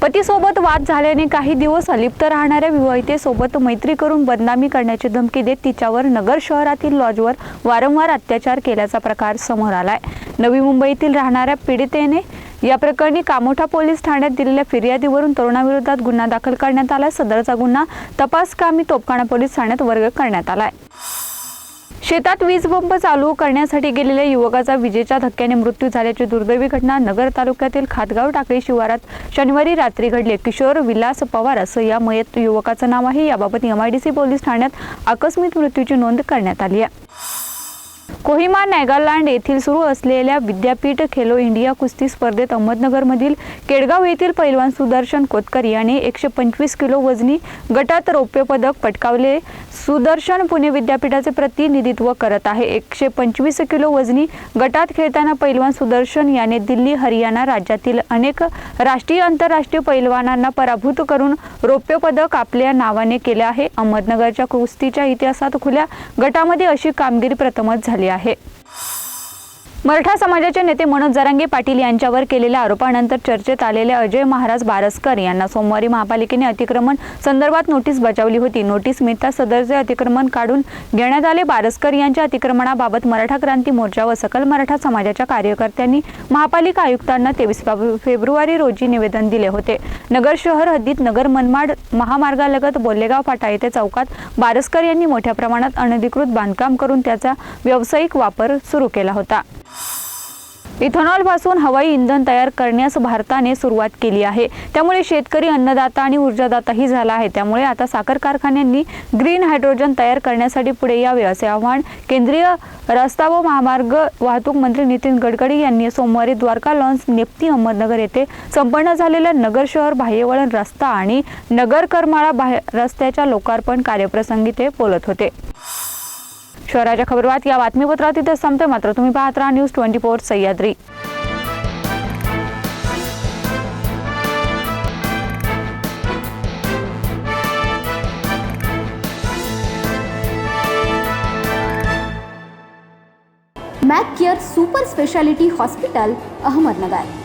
पतीसोबत वाद झाल्याने काही दिवस अलिप्त राहणाऱ्या विवाहितेसोबत मैत्री करून बदनामी करण्याची धमकी देत तिच्यावर नगर शहरातील लॉजवर वारंवार अत्याचार केल्याचा प्रकार समोर आलाय. नवी मुंबईतील राहणाऱ्या पीडितेने या प्रकरणी कामोठा पोलीस ठाण्यात दिलेल्या फिर्यादीवरून तरुणाविरोधात गुन्हा दाखल करण्यात आला सदरचा गुन्हा तपासकामी तोपखाना पोलीस ठाण्यात वर्ग करण्यात आलाय. शेतात वीज पंप चालू करण्यासाठी गेलेल्या युवकाचा विजेच्या धक्क्याने मृत्यू झाल्याची दुर्दैवी घटना नगर तालुक्यातील खातगाव टाकळी शिवारात शनिवारी रात्री घडली. किशोर विलास पवार असं या मयत युवकाचं नाव आहे. याबाबत एमआयडीसी पोलीस ठाण्यात आकस्मिक मृत्यूची नोंद करण्यात आली आहे. कोहिमा नागालँड येथील सुरू असलेल्या विद्यापीठ खेलो इंडिया कुस्ती स्पर्धेत अहमदनगरमधील केडगाव येथील पैलवान सुदर्शन कोतकर याने एकशे पंचवीस किलो वजनी गटात रौप्य पदक पटकावले. सुदर्शन पुणे विद्यापीठाचे प्रतिनिधित्व करत आहे. एकशे पंचवीस किलो वजनी गटात खेळताना पैलवान सुदर्शन याने दिल्ली हरियाणा राज्यातील अनेक राष्ट्रीय आंतरराष्ट्रीय पैलवानांना पराभूत करून रौप्य पदक आपल्या नावाने केले आहे. अहमदनगरच्या कुस्तीच्या इतिहासात खुल्या गटामध्ये अशी कामगिरी प्रथमच झाली आहे. hit मराठा समाजाचे नेते मनोज जरांगे पाटील यांच्यावर केलेल्या आरोपानंतर चर्चेत आलेले अजय महाराज बारसकर यांना सोमवारी महापालिकेने अतिक्रमण संदर्भात नोटीस बजावली होती. नोटीस मिळता सदरचे अतिक्रमण काढून घेण्यात आले. बारसकर यांच्या अतिक्रमणाबाबत मराठा क्रांती मोर्चा व सकल मराठा समाजाच्या कार्यकर्त्यांनी महापालिका आयुक्तांना तेवीस फेब्रुवारी रोजी निवेदन दिले होते. नगर शहर हद्दीत नगर मनमाड महामार्गालगत बोल्लेगाव फाटा येथे चौकात बारसकर यांनी मोठ्या प्रमाणात अनधिकृत बांधकाम करून त्याचा व्यावसायिक वापर सुरू केला होता. इथेनॉलपासून हवाई इंधन तयार करण्यास भारताने सुरुवात केली आहे. त्यामुळे शेतकरी अन्नदाता आणि ऊर्जादाताही झाला आहे. त्यामुळे आता साखर कारखान्यांनी ग्रीन हायड्रोजन तयार करण्यासाठी पुढे यावे असे आव्हान केंद्रीय रस्ता व महामार्ग वाहतूक मंत्री नितीन गडकरी यांनी सोमवारी द्वारका लॉन्स नेप्ती अहमदनगर येथे संपन्न झालेल्या नगर शहर बाह्यवळण रस्ता आणि नगर करमाळा बाह्य रस्त्याच्या लोकार्पण कार्यप्रसंगी ते बोलत होते. शहराच्या खबरबात या बातमीपत्रात इथे संपते. मात्र तुम्ही पाहत राहा News Twenty Four Sahyadri. Mac Care Super Speciality Hospital Ahmednagar.